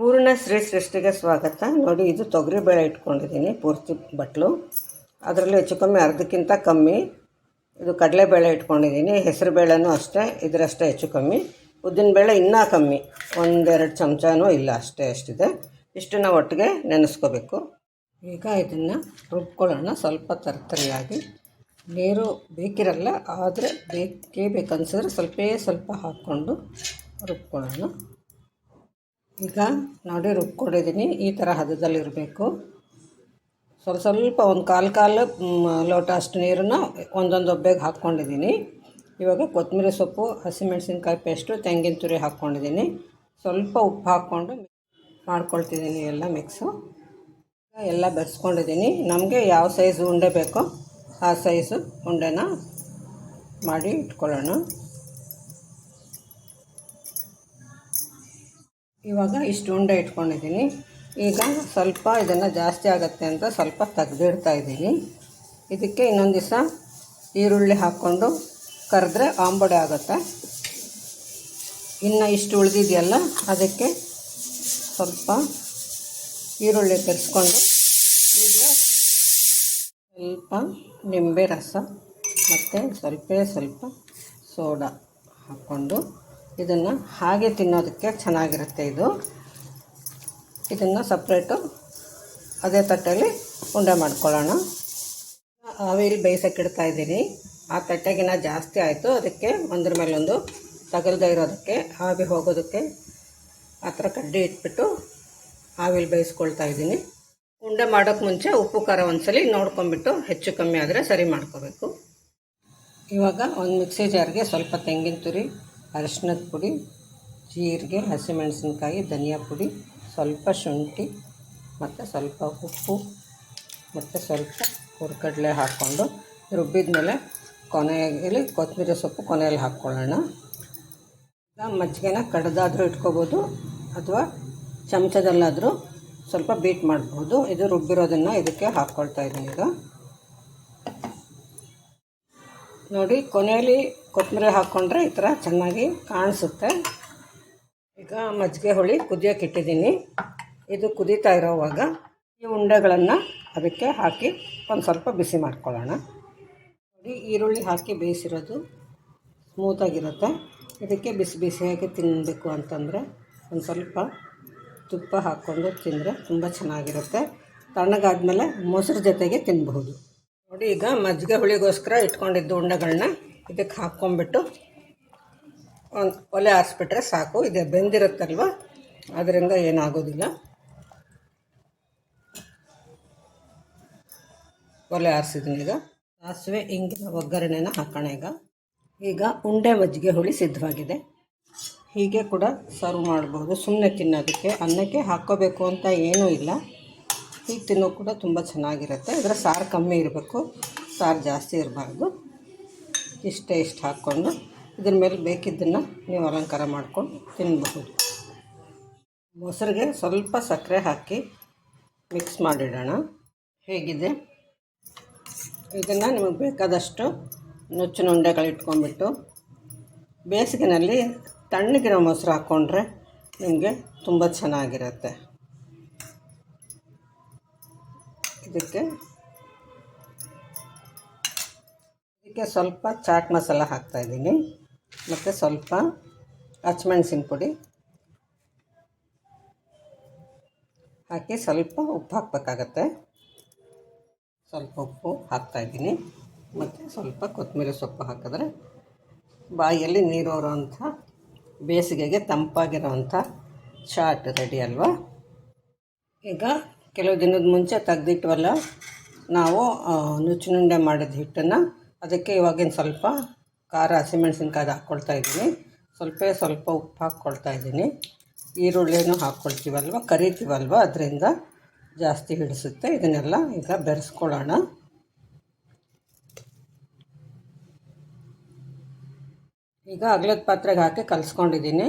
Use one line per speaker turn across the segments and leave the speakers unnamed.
ಪೂರ್ಣ ಶ್ರೀ ಸೃಷ್ಟಿಗೆ ಸ್ವಾಗತ. ನೋಡಿ, ಇದು ತೊಗರಿಬೇಳೆ ಇಟ್ಕೊಂಡಿದ್ದೀನಿ, ಪೂರ್ತಿ ಬಟ್ಲು. ಅದರಲ್ಲಿ ಹೆಚ್ಚು ಕಮ್ಮಿ ಅರ್ಧಕ್ಕಿಂತ ಕಮ್ಮಿ. ಇದು ಕಡಲೆಬೇಳೆ ಇಟ್ಕೊಂಡಿದ್ದೀನಿ ಹೆಸರುಬೇಳೆನೂ ಅಷ್ಟೇ, ಇದರಷ್ಟೇ ಹೆಚ್ಚು ಕಮ್ಮಿ. ಉದ್ದಿನಬೇಳೆ ಇನ್ನೂ ಕಮ್ಮಿ, ಒಂದೆರಡು ಚಮಚನೂ ಇಲ್ಲ, ಅಷ್ಟೇ ಅಷ್ಟಿದೆ. ಇಷ್ಟನ್ನು ಒಟ್ಟಿಗೆ ನೆನೆಸ್ಕೋಬೇಕು. ಈಗ ಇದನ್ನು ರುಬ್ಕೊಳ್ಳೋಣ, ಸ್ವಲ್ಪ ತರ್ತರಿಯಾಗಿ. ನೀರು ಬೇಕಿರಲ್ಲ, ಆದರೆ ಬೇಕೇ ಬೇಕನ್ಸಿದ್ರೆ ಸ್ವಲ್ಪೇ ಸ್ವಲ್ಪ ಹಾಕ್ಕೊಂಡು ರುಬ್ಕೊಳ್ಳೋಣ. ಈಗ ನೋಡಿ ರುಬ್ಕೊಂಡಿದ್ದೀನಿ. ಈ ಥರ ಹದದಲ್ಲಿರಬೇಕು. ಸ್ವಲ್ಪ ಸ್ವಲ್ಪ ಒಂದು ಕಾಲು ಕಾಲು ಲೋಟ ಅಷ್ಟು ನೀರನ್ನು ಒಂದೊಂದು ಒಬ್ಬೆಗೆ ಹಾಕ್ಕೊಂಡಿದ್ದೀನಿ. ಇವಾಗ ಕೊತ್ತಂಬರಿ ಸೊಪ್ಪು, ಹಸಿಮೆಣಸಿನ್ಕಾಯಿ ಪೇಸ್ಟು, ತೆಂಗಿನ ತುರಿ ಹಾಕ್ಕೊಂಡಿದ್ದೀನಿ. ಸ್ವಲ್ಪ ಉಪ್ಪು ಹಾಕ್ಕೊಂಡು ಮಾಡ್ಕೊಳ್ತಿದ್ದೀನಿ ಎಲ್ಲ ಮಿಕ್ಸು. ಎಲ್ಲ ಬೆರೆಸ್ಕೊಂಡಿದ್ದೀನಿ. ನಮಗೆ ಯಾವ ಸೈಜ್ ಉಂಡೆ ಬೇಕೋ ಆ ಸೈಜು ಉಂಡೆನ ಮಾಡಿ ಇಟ್ಕೊಳ್ಳೋಣ. ಇವಾಗ ಇಷ್ಟು ಉಂಡೆ ಇಟ್ಕೊಂಡಿದ್ದೀನಿ. ಈಗ ಸ್ವಲ್ಪ ಇದನ್ನು ಜಾಸ್ತಿ ಆಗುತ್ತೆ ಅಂತ ಸ್ವಲ್ಪ ತೆಗೆದಿಡ್ತಾ ಇದ್ದೀನಿ. ಇದಕ್ಕೆ ಇನ್ನೊಂದು ದಿವಸ ಈರುಳ್ಳಿ ಹಾಕ್ಕೊಂಡು ಕರೆದ್ರೆ ಆಂಬಡೆ ಆಗುತ್ತೆ. ಇನ್ನು ಇಷ್ಟು ಉಳಿದಿದೆಯಲ್ಲ, ಅದಕ್ಕೆ ಸ್ವಲ್ಪ ಈರುಳ್ಳಿ ತರಿಸ್ಕೊಂಡು ಈಗ ಸ್ವಲ್ಪ ನಿಂಬೆ ರಸ ಮತ್ತು ಸ್ವಲ್ಪ ಸ್ವಲ್ಪ ಸೋಡಾ ಹಾಕ್ಕೊಂಡು ಇದನ್ನು ಹಾಗೆ ತಿನ್ನೋದಕ್ಕೆ ಚೆನ್ನಾಗಿರುತ್ತೆ ಇದು. ಇದನ್ನು ಸಪ್ರೇಟು ಅದೇ ತಟ್ಟೆಯಲ್ಲಿ ಉಂಡೆ ಮಾಡ್ಕೊಳ್ಳೋಣ. ಆವಿಲ್ ಬೇಯಿಸೋಕ್ಕಿಡ್ತಾ ಇದ್ದೀನಿ ಆ ತಟ್ಟೆಗಿನ ಜಾಸ್ತಿ ಆಯಿತು. ಅದಕ್ಕೆ ಒಂದ್ರ ಮೇಲೊಂದು ತಗಲ್ದೇ ಇರೋದಕ್ಕೆ ಆವಿ ಹೋಗೋದಕ್ಕೆ ಆ ಥರ ಕಡ್ಡಿ ಇಟ್ಬಿಟ್ಟು ಆವಿಲ್ ಬೇಯಿಸ್ಕೊಳ್ತಾ ಇದ್ದೀನಿ. ಉಂಡೆ ಮಾಡೋಕ್ಕೆ ಮುಂಚೆ ಉಪ್ಪು ಖಾರ ಒಂದ್ಸಲಿ ನೋಡ್ಕೊಂಬಿಟ್ಟು ಹೆಚ್ಚು ಕಮ್ಮಿ ಆದರೆ ಸರಿ ಮಾಡ್ಕೋಬೇಕು. ಇವಾಗ ಒಂದು ಮಿಕ್ಸಿ ಜಾರ್ಗೆ ಸ್ವಲ್ಪ ತೆಂಗಿನ ತುರಿ ಅರಿಶಿನದ ಪುಡಿ, ಜೀರಿಗೆ, ಹಸಿಮೆಣಸಿನ್ಕಾಯಿ, ಧನಿಯಾ ಪುಡಿ, ಸ್ವಲ್ಪ ಶುಂಠಿ ಮತ್ತು ಸ್ವಲ್ಪ ಉಪ್ಪು ಮತ್ತು ಸ್ವಲ್ಪ ಹುರ್ಕಡಲೆ ಹಾಕ್ಕೊಂಡು ರುಬ್ಬಿದ ಮೇಲೆ ಕೊನೆಯಲ್ಲಿ ಕೊತ್ತಂಬರಿ ಸೊಪ್ಪು ಕೊನೆಯಲ್ಲಿ ಹಾಕ್ಕೊಳ್ಳೋಣ. ಮಜ್ಜಿಗೆನ ಕಡ್ದಾದರೂ ಇಟ್ಕೋಬೋದು ಅಥವಾ ಚಮಚದಲ್ಲಾದರೂ ಸ್ವಲ್ಪ ಬೀಟ್ ಮಾಡ್ಬೋದು. ಇದು ರುಬ್ಬಿರೋದನ್ನು ಇದಕ್ಕೆ ಹಾಕ್ಕೊಳ್ತಾ ಇದ್ದೀನಿ ಈಗ. ನೋಡಿ ಕೊನೆಯಲ್ಲಿ ಕೊತ್ತಂಬರಿ ಹಾಕ್ಕೊಂಡ್ರೆ ಈ ಥರ ಚೆನ್ನಾಗಿ ಕಾಣಿಸುತ್ತೆ. ಈಗ ಮಜ್ಜಿಗೆ ಹುಳಿ ಕುದಿಯೋಕೆ ಇಟ್ಟಿದ್ದೀನಿ. ಇದು ಕುದೀತಾ ಇರೋವಾಗ ಈ ಉಂಡೆಗಳನ್ನು ಅದಕ್ಕೆ ಹಾಕಿ ಒಂದು ಸ್ವಲ್ಪ ಬಿಸಿ ಮಾಡ್ಕೊಳ್ಳೋಣ. ನೋಡಿ, ಈರುಳ್ಳಿ ಹಾಕಿ ಬೇಯಿಸಿರೋದು ಸ್ಮೂತಾಗಿರುತ್ತೆ ಇದಕ್ಕೆ ಬಿಸಿ ಬಿಸಿಯಾಗಿ ತಿನ್ನಬೇಕು ಅಂತಂದರೆ ಒಂದು ಸ್ವಲ್ಪ ತುಪ್ಪ ಹಾಕ್ಕೊಂಡು ತಿಂದರೆ ತುಂಬ ಚೆನ್ನಾಗಿರುತ್ತೆ. ತಣ್ಣಗಾದ್ಮೇಲೆ ಮೊಸರು ಜೊತೆಗೆ ತಿನ್ನಬಹುದು ನೋಡಿ, ಈಗ ಮಜ್ಜಿಗೆ ಹುಳಿಗೋಸ್ಕರ ಇಟ್ಕೊಂಡಿದ್ದು ಉಂಡೆಗಳನ್ನ ಇದಕ್ಕೆ ಹಾಕ್ಕೊಂಬಿಟ್ಟು ಒಂದು ಒಲೆ ಆರಿಸ್ಬಿಟ್ರೆ ಸಾಕು. ಇದೆ ಬೆಂದಿರುತ್ತಲ್ವ? ಅದರಿಂದ ಏನಾಗೋದಿಲ್ಲ. ಒಲೆ ಆರಿಸಿದ್ದೀನಿ ಈಗ. ಸಾಸಿವೆ, ಇಂಗಿನ, ಒಗ್ಗರಣೆನ ಹಾಕೋಣ ಈಗ. ಈಗ ಉಂಡೆ ಮಜ್ಜಿಗೆ ಹುಳಿ ಸಿದ್ಧವಾಗಿದೆ. ಹೀಗೆ ಕೂಡ ಸರ್ವ್ ಮಾಡ್ಬೋದು. ಸುಮ್ಮನೆ ತಿನ್ನೋದಕ್ಕೆ, ಅನ್ನಕ್ಕೆ ಹಾಕ್ಕೋಬೇಕು ಅಂತ ಏನೂ ಇಲ್ಲ. ಹೀಗೆ ತಿನ್ನೋ ಕೂಡ ತುಂಬ ಚೆನ್ನಾಗಿರುತ್ತೆ. ಇದರ ಸಾರು ಕಮ್ಮಿ ಇರಬೇಕು. ಸಾರು ಜಾಸ್ತಿ ಇರಬಾರ್ದು. ಇಷ್ಟೇ ಇಷ್ಟು ಹಾಕ್ಕೊಂಡು ಇದ್ರ ಮೇಲೆ ಬೇಕಿದ್ದನ್ನು ನೀವು ಅಲಂಕಾರ ಮಾಡ್ಕೊಂಡು ತಿನ್ನಬಹುದು ಮೊಸರಿಗೆ ಸ್ವಲ್ಪ ಸಕ್ಕರೆ ಹಾಕಿ ಮಿಕ್ಸ್ ಮಾಡಿಡೋಣ. ಹೇಗಿದೆ? ಇದನ್ನು ನಿಮಗೆ ಬೇಕಾದಷ್ಟು ನುಚ್ಚಿನ ಉಂಡೆಗಳಿಟ್ಕೊಂಡ್ಬಿಟ್ಟು ಬೇಸಿಗೆನಲ್ಲಿ ತಣ್ಣಗಿರೋ ಮೊಸರು ಹಾಕ್ಕೊಂಡ್ರೆ ನಿಮಗೆ ತುಂಬ ಚೆನ್ನಾಗಿರುತ್ತೆ. ಇದಕ್ಕೆ? ಇದಕ್ಕೆ ಸ್ವಲ್ಪ ಚಾಟ್ ಮಸಾಲ ಹಾಕ್ತಾಯಿದ್ದೀನಿ ಮತ್ತು ಸ್ವಲ್ಪ ಹಚ್ಮೆಣ್ಸಿನ ಪುಡಿ ಹಾಕಿ ಸ್ವಲ್ಪ ಉಪ್ಪು ಹಾಕಬೇಕಾಗತ್ತೆ. ಸ್ವಲ್ಪ ಉಪ್ಪು ಹಾಕ್ತಾಯಿದ್ದೀನಿ ಮತ್ತು ಸ್ವಲ್ಪ ಕೊತ್ತಂಬರಿ ಸೊಪ್ಪು ಹಾಕಿದ್ರೆ ಬಾಯಲ್ಲಿ ನೀರೋರೋಂಥ ಬೇಸಿಗೆಗೆ ತಂಪಾಗಿರೋವಂಥ ಚಾಟ್ ರೆಡಿ ಅಲ್ವಾ? ಈಗ ಕೆಲವು ದಿನದ ಮುಂಚೆ ತೆಗ್ದಿಟ್ವಲ್ಲ, ನಾವು ನುಚ್ಚುನುಂಡೆ ಮಾಡಿದ ಹಿಟ್ಟನ್ನು ಅದಕ್ಕೆ ಇವಾಗಿನ ಸ್ವಲ್ಪ ಖಾರ ಹಸಿಮೆಣ್ಸಿನ್ಕಾಯ್ದು ಹಾಕ್ಕೊಳ್ತಾ ಇದ್ದೀನಿ. ಸ್ವಲ್ಪ ಸ್ವಲ್ಪ ಉಪ್ಪು ಹಾಕ್ಕೊಳ್ತಾ ಇದ್ದೀನಿ. ಈರುಳ್ಳಿನೂ ಹಾಕ್ಕೊಳ್ತೀವಲ್ವ ಕರಿತೀವಲ್ವ, ಅದರಿಂದ ಜಾಸ್ತಿ ಹಿಡಿಸುತ್ತೆ. ಇದನ್ನೆಲ್ಲ ಈಗ ಬೆರೆಸ್ಕೊಳ್ಳೋಣ. ಈಗ ಅಗ್ಲದ ಪಾತ್ರೆಗೆ ಹಾಕಿ ಕಲಿಸ್ಕೊಂಡಿದ್ದೀನಿ.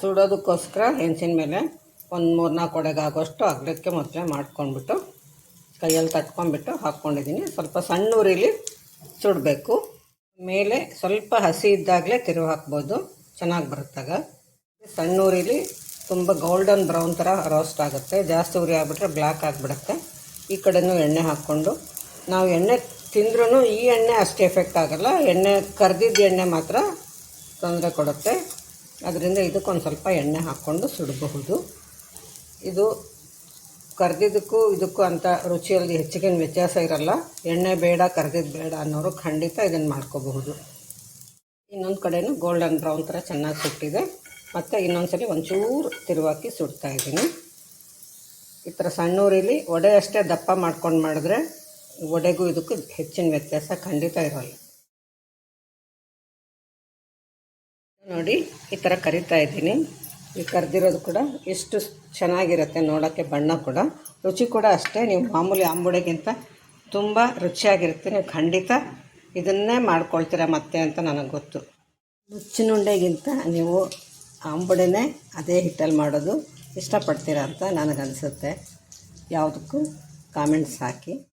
ಸುಡೋದಕ್ಕೋಸ್ಕರ ಹೆಂಚಿನ ಮೇಲೆ ಒಂದು ಮೂರು ನಾಲ್ಕು ಒಡೆಗಾಗೋಷ್ಟು ಅಗ್ಲಕ್ಕೆ ಮೊದಲೇ ಮಾಡ್ಕೊಂಡ್ಬಿಟ್ಟು ಕೈಯಲ್ಲಿ ತಟ್ಕೊಂಡ್ಬಿಟ್ಟು ಹಾಕ್ಕೊಂಡಿದ್ದೀನಿ. ಸ್ವಲ್ಪ ಸಣ್ಣ ಉರಿಲಿ ಸುಡಬೇಕು. ಮೇಲೆ ಸ್ವಲ್ಪ ಹಸಿ ಇದ್ದಾಗಲೇ ತಿರುವು ಹಾಕ್ಬೋದು. ಚೆನ್ನಾಗಿ ಬರುತ್ತಾಗ. ಸಣ್ಣ ಉರಿಲಿ ತುಂಬ ಗೋಲ್ಡನ್ ಬ್ರೌನ್ ಥರ ರೋಸ್ಟ್ ಆಗುತ್ತೆ. ಜಾಸ್ತಿ ಉರಿ ಆಗಿಬಿಟ್ರೆ ಬ್ಲ್ಯಾಕ್ ಆಗಿಬಿಡುತ್ತೆ. ಈ ಕಡೆನೂ ಎಣ್ಣೆ ಹಾಕ್ಕೊಂಡು. ನಾವು ಎಣ್ಣೆ ತಿಂದ್ರೂ ಈ ಎಣ್ಣೆ ಅಷ್ಟು ಎಫೆಕ್ಟ್ ಆಗಲ್ಲ. ಎಣ್ಣೆ ಕರ್ದಿದ್ದ ಎಣ್ಣೆ ಮಾತ್ರ ತೊಂದರೆ ಕೊಡುತ್ತೆ. ಅದರಿಂದ ಇದಕ್ಕೊಂದು ಸ್ವಲ್ಪ ಎಣ್ಣೆ ಹಾಕ್ಕೊಂಡು ಸುಡಬಹುದು. ಇದು ಕರೆದಿದ್ದಕ್ಕೂ ಇದಕ್ಕೂ ಅಂತ ರುಚಿಯಲ್ಲಿ ಹೆಚ್ಚಿಗೇನು ವ್ಯತ್ಯಾಸ ಇರಲ್ಲ. ಎಣ್ಣೆ ಬೇಡ ಕರೆದಿದ್ದು ಬೇಡ ಅನ್ನೋರು ಖಂಡಿತ ಇದನ್ನು ಮಾಡ್ಕೋಬಹುದು. ಇನ್ನೊಂದು ಕಡೆಯೂ ಗೋಲ್ಡನ್ ಬ್ರೌನ್ ಥರ ಚೆನ್ನಾಗಿ ಸುಟ್ಟಿದೆ. ಮತ್ತು ಇನ್ನೊಂದ್ಸಲಿ ಒಂಚೂರು ತಿರುವಾಕಿ ಸುಡ್ತಾ ಇದ್ದೀನಿ. ಈ ಥರ ಸಣ್ಣೂರಿಲಿ ಒಡೆ ವಡೆ ಅಷ್ಟೇ ದಪ್ಪ ಮಾಡ್ಕೊಂಡು ಮಾಡಿದ್ರೆ ವಡೆಗೂ ಇದಕ್ಕೂ ಹೆಚ್ಚಿನ ವ್ಯತ್ಯಾಸ ಖಂಡಿತ ಇರೋಲ್ಲ. ನೋಡಿ, ಈ ಥರ ಕರಿತಾ ಇದ್ದೀನಿ. ಈ ಕರೆದಿರೋದು ಕೂಡ ಎಷ್ಟು ಚೆನ್ನಾಗಿರುತ್ತೆ ನೋಡೋಕ್ಕೆ, ಬಣ್ಣ ಕೂಡ. ರುಚಿ ಕೂಡ ಅಷ್ಟೇ. ನೀವು ಮಾಮೂಲಿ ಆಂಬುಡೆಗಿಂತ ತುಂಬ ರುಚಿಯಾಗಿರುತ್ತೆ. ನೀವು ಖಂಡಿತ ಇದನ್ನೇ ಮಾಡ್ಕೊಳ್ತೀರ ಮತ್ತೆ ಅಂತ ನನಗೆ ಗೊತ್ತು. ನುಚ್ಚಿನುಂಡೆಗಿಂತ ನೀವು ಆಂಬುಡೆನೇ ಅದೇ ಹಿಟ್ಟಲ್ಲಿ ಮಾಡೋದು ಇಷ್ಟಪಡ್ತೀರಾ ಅಂತ ನನಗನ್ಸುತ್ತೆ. ಯಾವುದಕ್ಕೂ ಕಾಮೆಂಟ್ಸ್ ಹಾಕಿ.